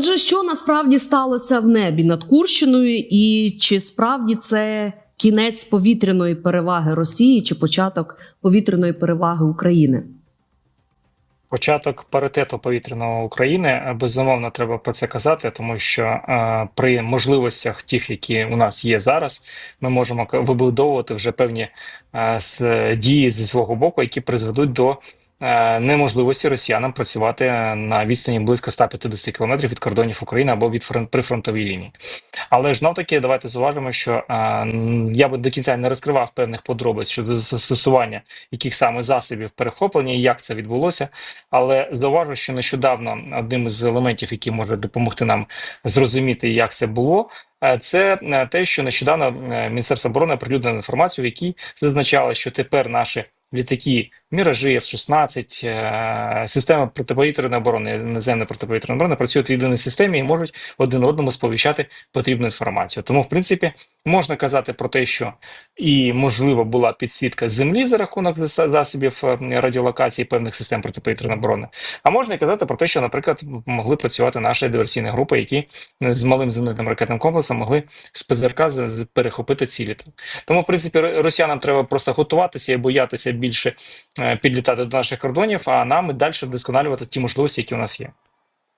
Отже, що насправді сталося в небі над Курщиною, і чи справді це кінець повітряної переваги Росії, чи початок повітряної переваги України? Початок паритету повітряного України е, безумовно треба про це казати, тому що е, при можливостях тих, які у нас є зараз, ми можемо вибудовувати вже певні е, с- дії зі свого боку, які призведуть до неможливості росіянам працювати е, на відстані близько 150 кілометрів від кордонів України або від фрон- прифронтовій лінії. Але ж знов таки давайте зуважимо, що е, я би до кінця не розкривав певних подробиць щодо застосування яких саме засобів перехоплення і як це відбулося. Але зауважу, що нещодавно одним із елементів, які може допомогти нам зрозуміти, як це було, е, це е, те, що нещодавно е, Міністерство оборони оприлюднило інформацію, в якій зазначало, що тепер наші літаки Міражі, F-16, е, система протиповітряної оборони, наземної протиповітряної оборони працюють в єдиній системі і можуть один одному сповіщати потрібну інформацію. Тому, в принципі, можна казати про те, що і можливо була підсвітка землі за рахунок засобів е, радіолокації певних систем протиповітряної оборони. А можна і казати про те, що, наприклад, могли працювати наші диверсійні групи, які з малим зенитним ракетним комплексом могли з ПЗРК перехопити цілі. Тому, в принципі, росіянам треба просто готуватися і боятися більше підлітати до наших кордонів, а нам і далі вдосконалювати ті можливості, які у нас є.